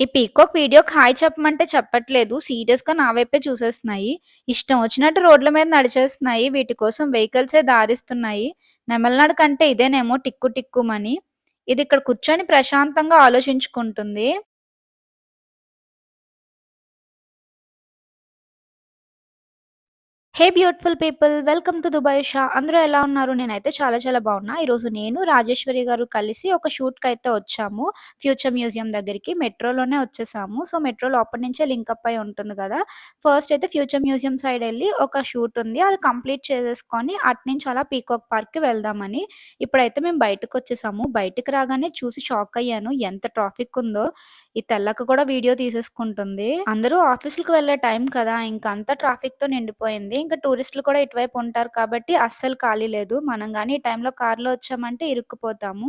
ఈ peacock video hi చెప్పమంటే చెప్పట్లేదు. సీరియస్‌గా నా వైపే చూసేస్తున్నాయి. ఇష్టం వచ్చినట్టు రోడ్ల మీద నడిచేస్తున్నాయి. వీటి కోసం వెహికల్సే దారిస్తున్నాయి. నెమలనాడు కంటే ఇదేనేమో టిక్కు టిక్కుమని. ఇది ఇక్కడ కూర్చొని ప్రశాంతంగా ఆలోచించుకుంటుంది. Hey beautiful people welcome to Dubai Shah. అందరూ ఎలా ఉన్నారు? నేనైతే చాలా చాలా బాగున్నా. ఈరోజు నేను రాజేశ్వరి గారు కలిసి ఒక షూట్కి అయితే వచ్చాము. ఫ్యూచర్ మ్యూజియం దగ్గరికి. మెట్రోలోనే వచ్చేసాము. సో మెట్రో లోపల నుంచే లింకప్ అయి ఉంటుంది కదా. ఫస్ట్ అయితే ఫ్యూచర్ మ్యూజియం సైడ్ వెళ్ళి ఒక షూట్ ఉంది. అది కంప్లీట్ చేసేసుకొని అటు నుంచి అలా పీకాక్ పార్క్కి వెళ్దామని ఇప్పుడైతే మేము బయటకు వచ్చేసాము. బయటకు రాగానే చూసి షాక్ అయ్యాను. ఎంత ట్రాఫిక్ ఉందో. ఈ తెల్లక కూడా వీడియో తీసేసుకుంటుంది. అందరూ ఆఫీసులకు వెళ్ళే టైం కదా ఇంకా అంతా ట్రాఫిక్తో నిండిపోయింది. ఇంకా టూరిస్టులు కూడా ఇటువైపు ఉంటారు కాబట్టి అస్సలు ఖాళీ లేదు. మనం కానీ ఈ టైంలో కార్లో వచ్చామంటే ఇరుక్కుపోతాము.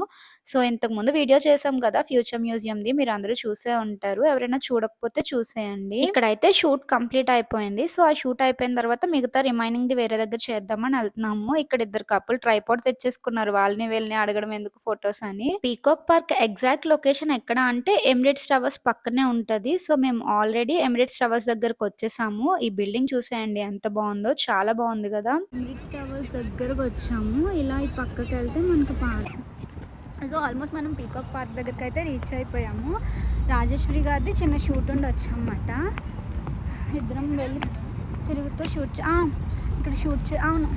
సో ఇంతకు ముందు వీడియో చేసాం కదా ఫ్యూచర్ మ్యూజియం ది మీరు అందరూ చూసే ఉంటారు. ఎవరైనా చూడకపోతే చూసేయండి. ఇక్కడైతే షూట్ కంప్లీట్ అయిపోయింది. సో ఆ షూట్ అయిపోయిన తర్వాత మిగతా రిమైనింగ్ ది వేరే దగ్గర చేద్దామని వెళ్తున్నాము. ఇక్కడ ఇద్దరు కప్పులు ట్రైపాడ్ తెచ్చేసుకున్నారు. వాళ్ళని వీళ్ళని అడగడం ఎందుకు ఫొటోస్ అని. పీకాక్ పార్క్ ఎగ్జాక్ట్ లొకేషన్ ఎక్కడ అంటే ఎమిరేట్స్ టవర్స్ పక్కనే ఉంటుంది. సో మేము ఆల్రెడీ ఎమిరేట్స్ టవర్స్ దగ్గరకు వచ్చేసాము. ఈ బిల్డింగ్ చూసేయండి ఎంత బాగుందో. చాలా బాగుంది కదా. ఎమిరేట్స్ టవర్స్ దగ్గరకు వచ్చాము. ఇలా ఈ పక్కకి వెళ్తే మనకు పార్క్. సో ఆల్మోస్ట్ మనం పీకాక్ పార్క్ దగ్గరికి అయితే రీచ్ అయిపోయాము. రాజేశ్వరి గారిది చిన్న షూట్ ఉండి వచ్చామన్నమాట ఇద్దరం వెళ్ళి తిరుగుతూ షూట్ ఆ, ఇక్కడ షూట్ చే అవును.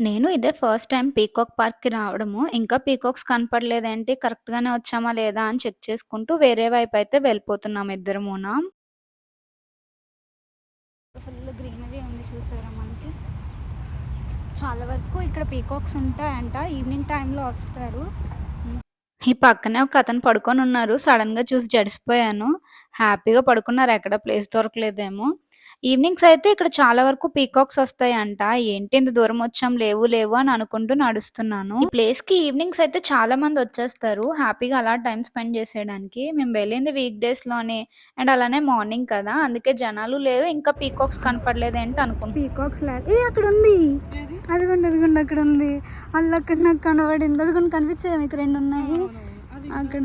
నేను ఇదే ఫస్ట్ టైం పీకాక్ పార్క్కి రావడము. ఇంకా పీకాక్స్ కనపడలేదేంటి కరెక్ట్గానే వచ్చామా లేదా అని చెక్ చేసుకుంటూ వేరే వైపు అయితే వెళ్ళిపోతున్నాం ఇద్దరమునా ఫుల్ గ్రీనరీ ఉంది చూసారా మనకి? చాలా వరకు ఇక్కడ పీకాక్స్ ఉంటాయంట. ఈవినింగ్ టైంలో వస్తారు. ఈ పక్కనే ఒక అతను పడుకొని ఉన్నారు. సడన్గా చూసి జడిసిపోయాను. హ్యాపీగా పడుకున్నారు. ఎక్కడ ప్లేస్ దొరకలేదేమో. ఈవినింగ్స్ అయితే ఇక్కడ చాలా వరకు పీకాక్స్ వస్తాయంట. ఏంటి ఇంత దూరం వచ్చాం లేవు లేవు అని అనుకుంటూ నడుస్తున్నాను. ఈ ప్లేస్కి ఈవినింగ్స్ అయితే చాలా మంది వచ్చేస్తారు. హ్యాపీగా అలా టైం స్పెండ్ చేసేయడానికి. మేము వెళ్ళింది వీక్ డేస్లోనే అండ్ అలానే మార్నింగ్ కదా. అందుకే జనాలు లేరు. ఇంకా పీకాక్స్ కనపడలేదు ఏంటి అనుకుంటా. పీకాక్స్ లేక. అక్కడ ఉంది అదిగోండి అదిగోండి అక్కడ ఉంది అల్ల అక్కడ నాకు కనబడింది. అదిగోండి కనిపించాయి మీకు రెండు ఉన్నాయి? అక్కడ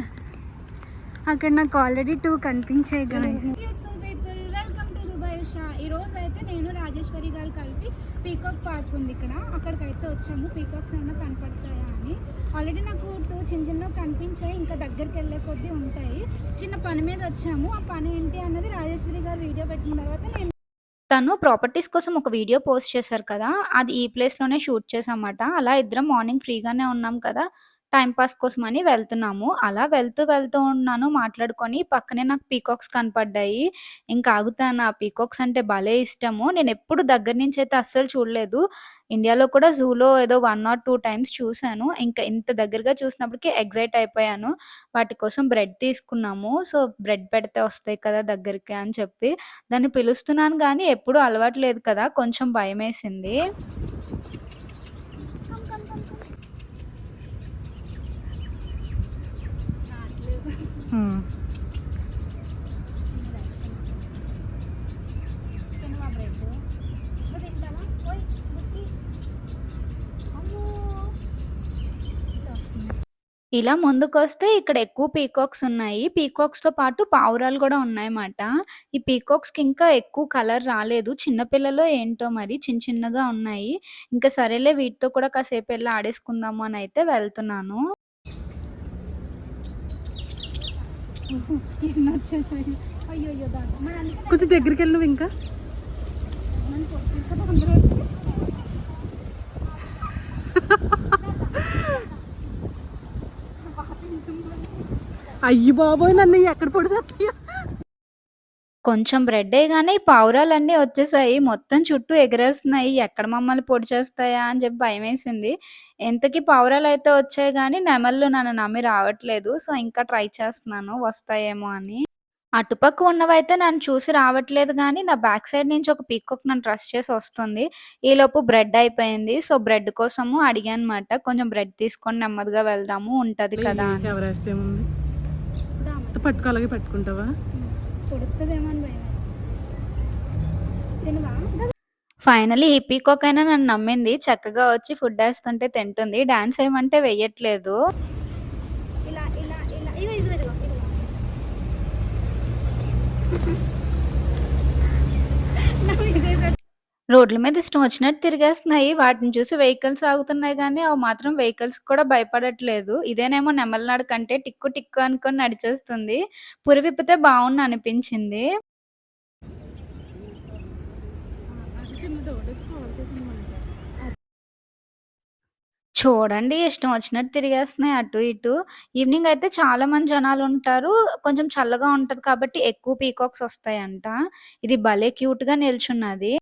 అక్కడ నాకు ఆల్రెడీ టూ కనిపించాయి వెల్కమ్ షా ఈ రోజు అయితే నేను రాజేశ్వరి గారు కలిపి పీకాక్ పార్క్ ఉంది ఇక్కడ. అక్కడికైతే వచ్చాము. పీకాక్స్ ఏమైనా కనపడతాయా అని. ఆల్రెడీ నాకు టూ చిన్న చిన్న కనిపించాయి. ఇంకా దగ్గరికి వెళ్ళే కొద్దీ ఉంటాయి. చిన్న పని మీద వచ్చాము. ఆ పని ఏంటి అన్నది రాజేశ్వరి గారు వీడియో పెట్టిన తర్వాత నేను తను ప్రాపర్టీస్ కోసం ఒక వీడియో పోస్ట్ చేశారు కదా. అది ఈ ప్లేస్లోనే షూట్ చేసామట అలా ఇద్దరం మార్నింగ్ ఫ్రీగానే ఉన్నాం కదా. టైంపాస్ కోసం అని వెళ్తున్నాము. అలా వెళ్తూ వెళ్తూ ఉన్నాను. మాట్లాడుకొని పక్కనే నాకు పీకాక్స్ కనపడ్డాయి. ఇంకా ఆగుతాను? ఆ పీకాక్స్ అంటే భలే ఇష్టము. నేను ఎప్పుడు దగ్గర నుంచి అయితే అస్సలు చూడలేదు. ఇండియాలో కూడా జూలో ఏదో వన్ ఆర్ టూ టైమ్స్ చూశాను. ఇంకా ఇంత దగ్గరగా చూసినప్పటికీ ఎగ్జైట్ అయిపోయాను. వాటి కోసం బ్రెడ్ తీసుకున్నాము. సో బ్రెడ్ పెడితే వస్తాయి కదా దగ్గరికి అని చెప్పి. దాన్ని పిలుస్తున్నాను కానీ ఎప్పుడు అలవాటు లేదు కదా. కొంచెం భయం వేసింది ఇలా ముందుకొస్తే ఇక్కడ ఎక్కువ పీకాక్స్ ఉన్నాయి. పీకాక్స్‌తో పాటు పావురాలు కూడా ఉన్నాయన్నమాట. ఈ పీకాక్స్‌కి ఇంకా ఎక్కువ కలర్ రాలేదు. చిన్నపిల్లలు ఏంటో మరి చిన్న చిన్నగా ఉన్నాయి. ఇంకా సరేలే వీటితో కూడా కాసేపు వెళ్ళి ఆడేసుకుందాము అని అయితే వెళ్తున్నాను. ఎన్నొచ్చేసాయి. అయ్యయ్యో! దాకా మరి అందుకే కొంచెం దగ్గరికి వెళ్ళు నువ్వు ఇంకా. అయ్యి బాబోయ్ నన్ను ఎక్కడ పొడిసేస్తాయా కొంచెం బ్రెడ్డే కానీ పావురాలన్నీ వచ్చేసాయి. మొత్తం చుట్టూ ఎగరేస్తున్నాయి. ఎక్కడ మమ్మల్ని పొడి చేస్తాయా అని చెప్పి భయమేసింది. పావురాలు అయితే వచ్చాయి కానీ నెమళ్ళు నన్ను నమ్మి రావట్లేదు. సో, ఇంకా ట్రై చేస్తున్నాను వస్తాయేమో అని. అటుపక్క ఉన్నవైతే నన్ను చూసి రావట్లేదు కానీ నా బ్యాక్ సైడ్ నుంచి ఒక పీకాక్ నన్ను ట్రస్ట్ చేసి వస్తుంది. ఈలోపు బ్రెడ్ అయిపోయింది. సో, బ్రెడ్ కోసము అడిగానమాట. కొంచెం బ్రెడ్ తీసుకొని నెమ్మదిగా వెళ్దాము ఉంటది కదా అని. పట్టుకుంటావా కొడుతుందేమో అని భయం తినవా? ఫైనలీ ఈ పీకాక్ అయినా నన్ను నమ్మింది. చక్కగా వచ్చి ఫుడ్ వేస్తుంటే తింటుంది. డాన్స్ ఏమంటే వెయ్యట్లేదు ఇలా ఇలా ఇలా ఇగో ఇదిగో ఇదిగో ఇదిగో రోడ్ల మీద ఇష్టం వచ్చినట్టు తిరిగేస్తున్నాయి. వాటిని చూసి వెహికల్స్ ఆగుతున్నాయి కానీ అవి మాత్రం వెహికల్స్ కూడా భయపడట్లేదు. ఇదేనేమో నెమలనాడు కంటే టిక్కు టిక్కు అనుకొని నడిచేస్తుంది. పురి విప్పితే బాగుంది అనిపించింది. చూడండి ఇష్టం వచ్చినట్టు తిరిగేస్తున్నాయి అటు ఇటు. ఈవినింగ్ అయితే చాలా మంది జనాలు ఉంటారు కొంచెం చల్లగా ఉంటది కాబట్టి ఎక్కువ పీకాక్స్ వస్తాయంట. ఇది భలే క్యూట్గా నిల్చున్నది.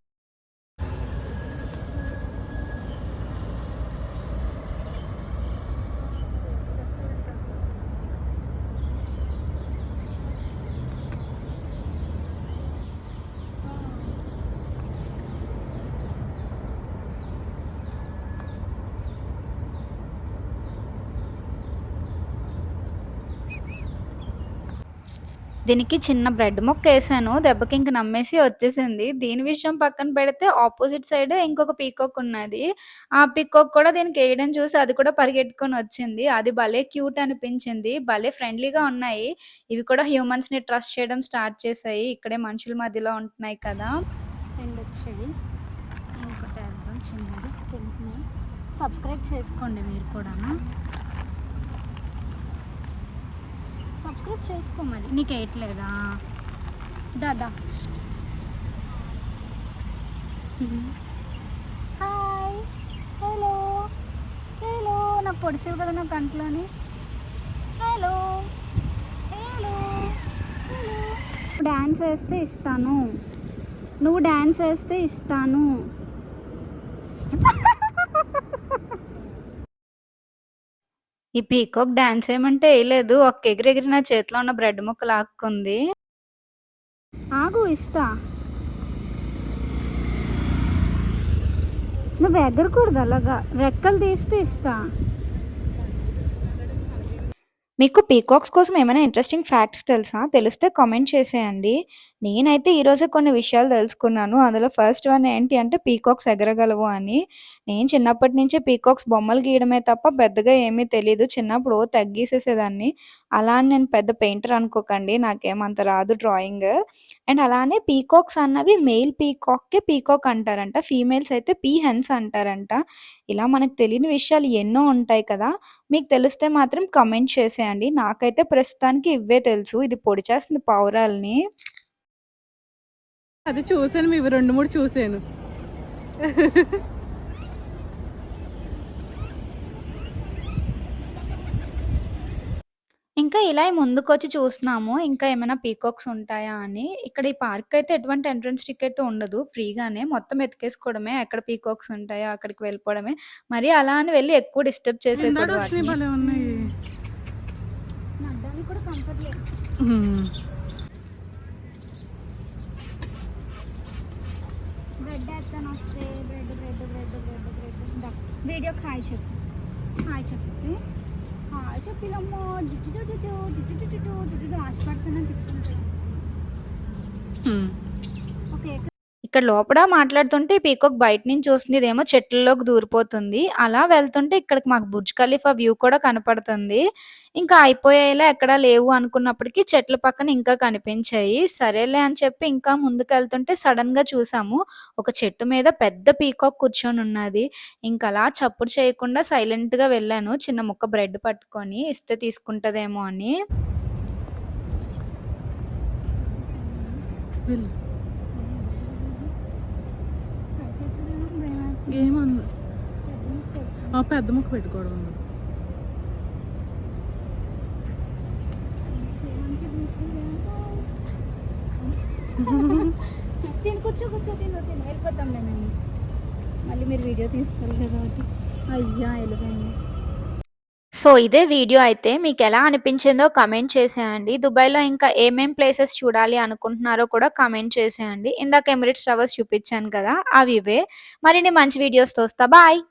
దీనికి చిన్న బ్రెడ్ ముక్క వేసాను దెబ్బకి ఇంక నమ్మేసి వచ్చేసింది. దీని విషయం పక్కన పెడితే ఆపోజిట్ సైడ్ ఇంకొక పీకాక్ ఉన్నది. ఆ పీకాక్ కూడా దీనికి వేయడం చూసి అది కూడా పరిగెట్టుకొని వచ్చింది. అది భలే క్యూట్ అనిపించింది. భలే ఫ్రెండ్లీగా ఉన్నాయి. ఇవి కూడా హ్యూమన్స్‌ని ట్రస్ట్ చేయడం స్టార్ట్ చేశాయి. ఇక్కడే మనుషుల మధ్యలో ఉంటున్నాయి కదా! రెండొచ్చాయి. ఇంకోటి వేద్దాం చిన్నది. సబ్స్క్రైబ్ చేసుకోండి మీరు కూడాను. సబ్స్క్రైబ్ చేసుకో మరి. నీకేయట్లేదా? దా హాయ్. హలో. హలో. నాకు పొడిసేవు కదా నా కంట్లోని. హలో. హలో. హలో. డాన్స్ ఇస్తాను. నువ్వు డ్యాన్స్ వేస్తే ఇస్తాను. ఈ పీకాక్ డాన్స్ ఏయమంటే ఎయలేదు. ఒక్క ఎగిరి ఎగిరి నా చేతిలో ఉన్న బ్రెడ్ ముక్క లాక్కుంది. ఆగు ఇస్తా. నువ్వు ఎగరకూడదు అలాగా. రెక్కలు తీస్తే ఇస్తా. మీకు పీకాక్స్ కోసం ఏమైనా ఇంట్రెస్టింగ్ ఫ్యాక్ట్స్ తెలుసా? తెలిస్తే కామెంట్ చేసేయండి. నేనైతే ఈరోజే కొన్ని విషయాలు తెలుసుకున్నాను. అందులో ఫస్ట్ వన్ ఏంటి అంటే పీకాక్స్ ఎగరగలవు అని. నేను చిన్నప్పటి నుంచే పీకాక్స్ బొమ్మలు గీయడమే తప్ప పెద్దగా ఏమీ తెలియదు చిన్నప్పుడు తగ్గిసేసేదాన్ని అలా అని నేను పెద్ద పెయింటర్ అనుకోకండి. నాకేమంత రాదు డ్రాయింగ్. అండ్ అలానే పీకాక్స్ అన్నవి మెయిల్ పీకాక్‌కే పీకాక్ అంటారంట. ఫీమేల్స్ అయితే పీ హెన్స్ అంటారంట. ఇలా మనకు తెలియని విషయాలు ఎన్నో ఉంటాయి కదా! మీకు తెలిస్తే మాత్రం కమెంట్ చేసేయండి. నాకైతే ప్రస్తుతానికి ఇవే తెలుసు. ఇది పొడి చేస్తుంది పావురాల్ని. అది చూసాను. మీవి 2, 3 చూసాను. ఇంకా ఇలా ముందుకొచ్చి చూస్తున్నాము. ఇంకా ఏమైనా పీకాక్స్ ఉంటాయా అని. ఇక్కడ ఈ పార్క్‌కి అయితే ఎటువంటి ఎంట్రన్స్ టికెట్ ఉండదు. ఫ్రీగానే మొత్తం ఎతికేసుకోవడమే. ఎక్కడ పీకాక్స్ ఉంటాయో అక్కడికి వెళ్ళిపోవడమే. మరి అలా అని వెళ్ళి ఎక్కువ డిస్టర్బ్ ఇందాక చేసేయకూడదు వచ్చినయి వాటిని. భలే ఉన్నాయి. నడ్డానికి కూడా కంఫర్ట్ లేదు. హ్మ్. బ్రెడ్ ఎత్తను వస్తే bread bread bread bread bread దా వీడియోకి హాయ్ చెప్పు హాయ్ చెప్పేసి హాయ్ చెప్పిలమ్మో జుట్టు జుట్టు జుట్టు జుట్టు జుట్టు ఆశపడుతున్నాను తిట్టుకుంటాను హ్మ్. ఓకే ఇక్కడ లోపల మాట్లాడుతుంటే పీకాక్ బయట నుంచి చూస్తుంది. ఇదేమో చెట్లలోకి దూరిపోతుంది. అలా వెళ్తుంటే ఇక్కడికి మాకు బుర్జ్ ఖలీఫా వ్యూ కూడా కనపడుతుంది. ఇంకా అయిపోయేలా ఎక్కడా లేవు అనుకున్నప్పటికీ చెట్ల పక్కన ఇంకా కనిపించాయి. సరేలే అని చెప్పి ఇంకా ముందుకెళ్తుంటే సడెన్‌గా చూసాము. ఒక చెట్టు మీద పెద్ద పీకాక్ కూర్చొని ఉన్నది. ఇంకా అలా చప్పుడు చేయకుండా సైలెంట్‌గా వెళ్ళాను. చిన్న ముక్క బ్రెడ్ పట్టుకొని ఇస్తే తీసుకుంటదేమో అని. వెళ్ళు. ఏమన్నా ఆ పెద్ద ముక్క పెట్టుకోవడం ఉంది. తిను కూర్చో కూర్చో తిను తిను. వెళ్ళిపోతాంలే మేము. మళ్ళీ మీరు వీడియో తీసుకోరు కదా ఒకటి అయ్యా వెళ్ళిపోయింది. సో ఇదే వీడియో అయితే మీకు ఎలా అనిపించిందో కమెంట్ చేసేయండి. దుబాయ్లో ఇంకా ఏమేం ప్లేసెస్ చూడాలి అనుకుంటున్నారో కూడా కమెంట్ చేసేయండి. ఇందాక ఎమిరేట్స్ టవర్స్ చూపించాను కదా అవి ఇవే. మరిన్ని మంచి వీడియోస్తో వస్తా. బాయ్